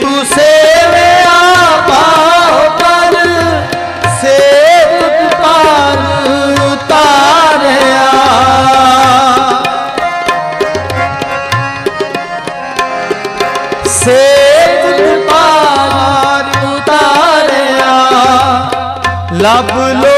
ਤੂੰ ਸੇਵਿਆ ਪਾਉ ਕਰ ਸੇਵਕ ਪਾਰ ਉਤਾਰਿਆ ਸੇਵਕ ਪਾਰ ਉਤਾਰਿਆ ਲਬ ਲੋ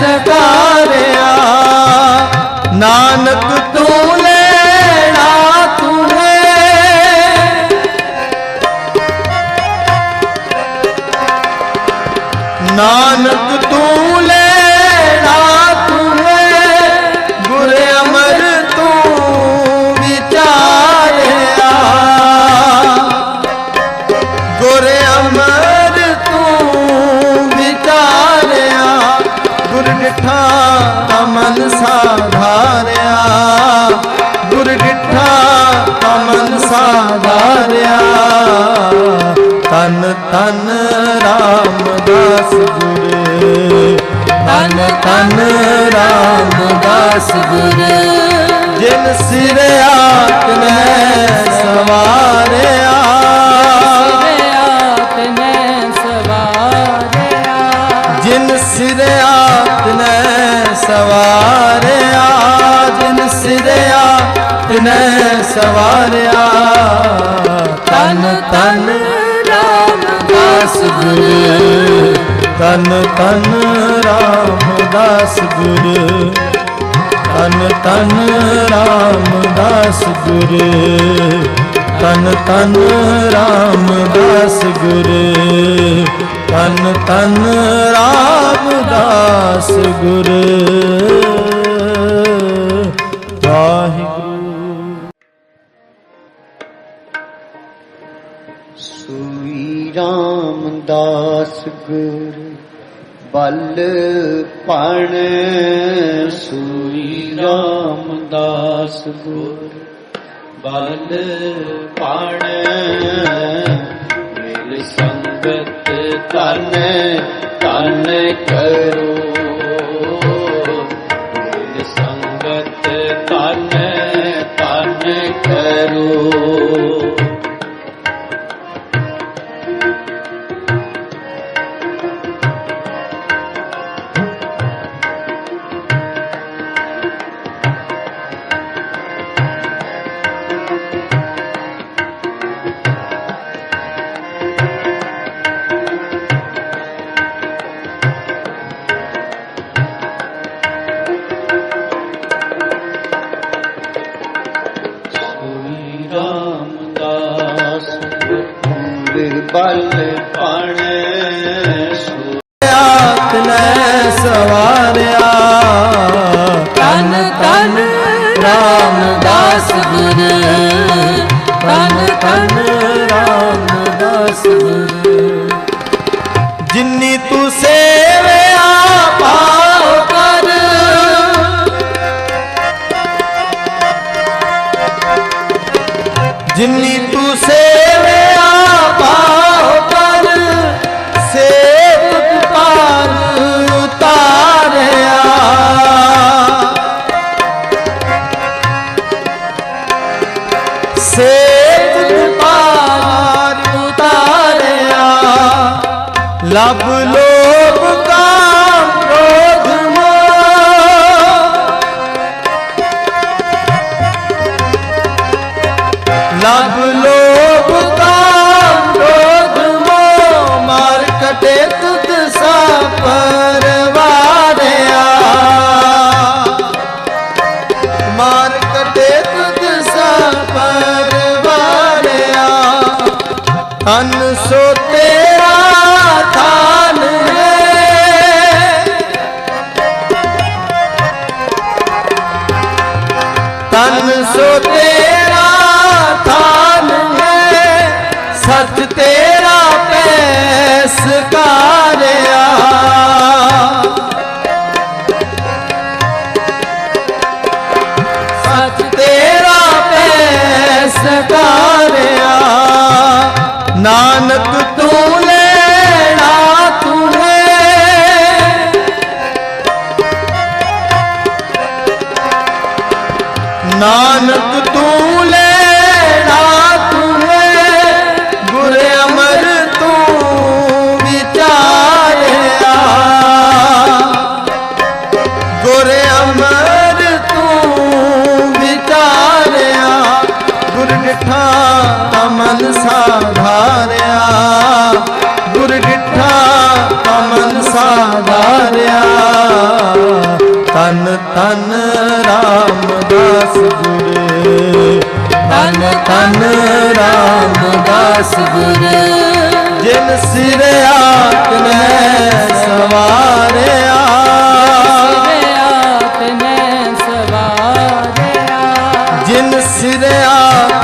ਪੈਸ ਨਾਨਕ ਤੂੰ ਲੈਣਾ ਤੂੰ ਹੈ ਨਾਨਕ ਤੂੰ ਲੈਣਾ ਤੂੰ ਹੈ ਗੁਰ ਅਮਰ ਤੂੰ ਵਿਚਾਰਿਆ। ਗੁਰ ਅਮਰ ਡਿਠਾ ਤਾਂ ਮਨ ਸਾਧਾਰਿਆ। ਗੁਰ ਡਿਠਾ ਤਾਂ ਮਨ ਸਾਧਾਰਿਆ। ਤਨ ਤਨ ਰਾਮਦਾਸ ਗੁਰ ਤਨ ਤਨ ਰਾਮਦਾਸ ਗੁਰ ਸਵਾਰਿਆ। ਤਨ ਤਨ ਰਾਮਦਾਸ ਗੁਰ। ਤਨ ਤਨ ਰਾਮਦਾਸ ਗੁਰ। ਤਨ ਤਨ ਰਾਮਦਾਸ ਗੁਰ। ਤਨ ਤਨ ਰਾਮਦਾਸ ਗੁਰ। ਤਨ ਤਨ ਰਾਮਦਾਸ ਗੁਰ। ਵਾਹਿਗੁਰੂ। ਸੂਈ ਰਾਮਦਾਸ ਗੁਰ ਬਲ ਪਣ ਸੂਈ ਰਾਮਦਾਸ ਗੁਰ ਬਲ ਪਣ ਮੇਰ ਸੰਗਤ ਤਨ ਤਨ ਕਰੋ। ਮੇਰ ਸੰਗਤ ਤਨ ਤਨ ਕਰੋ। ਬਲ ਮਾਰ ਕਟੇ ਤੁਧ ਸਾ ਪਰਵਾਰਿਆ ਮਾਰ ਕਟੇ ਤੁਧ ਸਾ ਪਰਵਾਰਿਆ ਤਨ ਸੋ ਤੇਰਾ ਥਾਨ ਹੈ। ਤਨ ਸੋ ਤੇਰਾ ਪੈਸ ਕਾਰਿਆ ਤੇਰਾ ਪੈਸ ਕਾਰਿਆ ਨਾਨਕ ਤੂੰ ਲੈਣਾ ਤੂੰ ਹੈ ਨਾਨਕ ਅਮਨ ਸਾਧਾਰਿਆ, ਗੁਰ ਡਿਠਾ ਅਮਨ ਸਾਧਾਰਿਆ। ਤਨ ਤਨ ਰਾਮਦਾਸ ਗੁਰ ਤਨ ਤਨ ਰਾਮਦਾਸ ਗੁਰ। ਜਿਨ ਸਿਰ ਆਤਮੈ ਸਵਾਰਿਆ ਸਵਾਰਿਆ, ਜਿਨ ਸਿਰੇ ਆਤਮੈ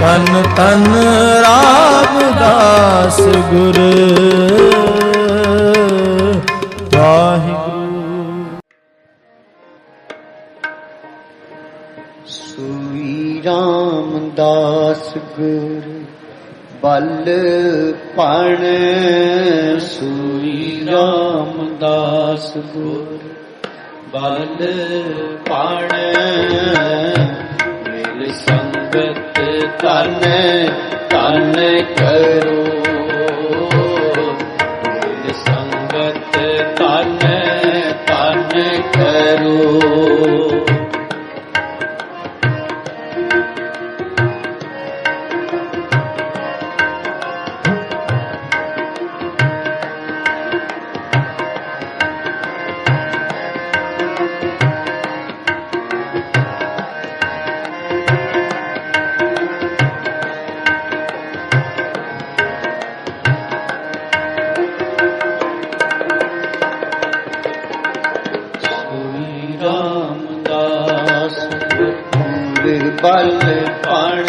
ਤਨ ਤਨ ਰਾਮਦਾਸ ਗੁਰ। ਵਾਹਿਗੁਰੂ। ਸੂਈ ਰਾਮਦਾਸ ਗੁਰ, ਬਲ ਪਣ। ਸੂਈ ਰਾਮਦਾਸ ਗੁਰ, ਬਲ ਪਣ। ਮੇਰੀ ਸੰਗਤ ਤਨ ਤਨ ਕਰੋ। ਬਲ ਪਣ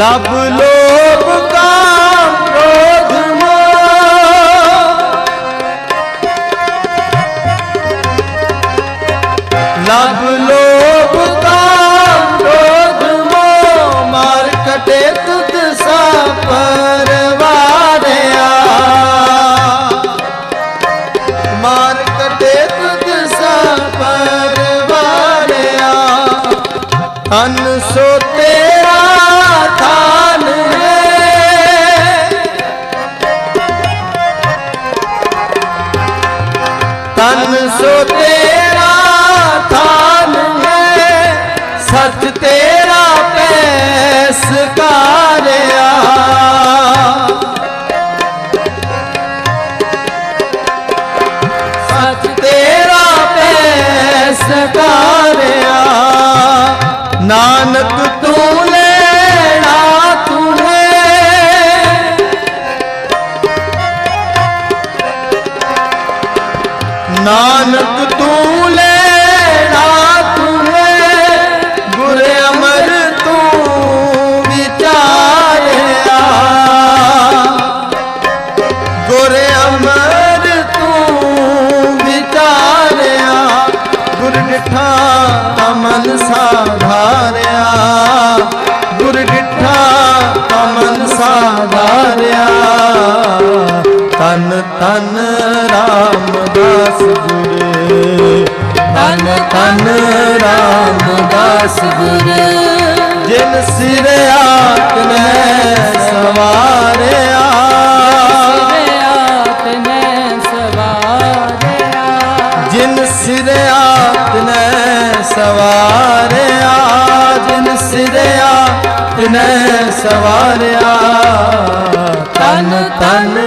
ਲਬ ਲੋਭ ਕਾਮ ਕ੍ਰੋਧ ਮੋਹ ਲਬ ਲੋਭ ਕਾਮ ਕ੍ਰੋਧ ਮੋਹ ਮਾਰ ਕਟੇ ਤੁਧ ਸਾ ਪਰਵਾਰਿਆ। ਮਾਰ ਕਟੇ ਤੁਧ ਸਾ ਪਰਵਾਰਿਆ। ਤਨ ਸੋ ਤੇਰਾ ਤਨ ਤਨ ਰਾਮਦਾਸ ਗੁਰ। ਤਨ ਤਨ ਰਾਮਦਾਸ ਗੁਰ। ਜਿਨ ਸਿਰ ਆਤਮੈ ਸਵਾਰਿਆ ਆਤਮੈ ਸਵਾਰਿਆ। ਜਿਨ ਸਿਰ ਆਤਮੈ ਸਵਾਰਿਆ। ਜਿਨ ਸਿਰ ਆਤਮੈ ਸਵਾਰਿਆ। ਤਨ ਤਨ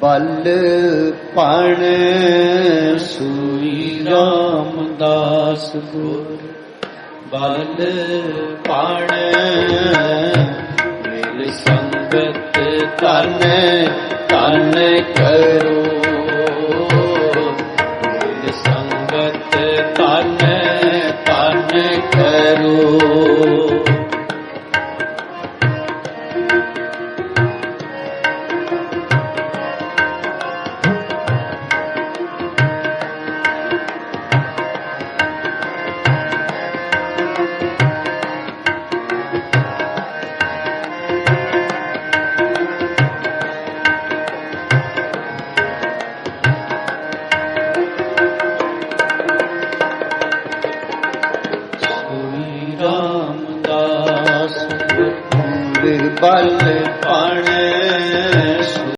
ਬਲ ਪਣ ਸੂਈ ਰਾਮਦਾਸ ਗੁਰ। ਬਲ ਪਣ ਮੇਰੀ ਸੰਗਤ ਤਨ ਤਨ ਕਰੋ।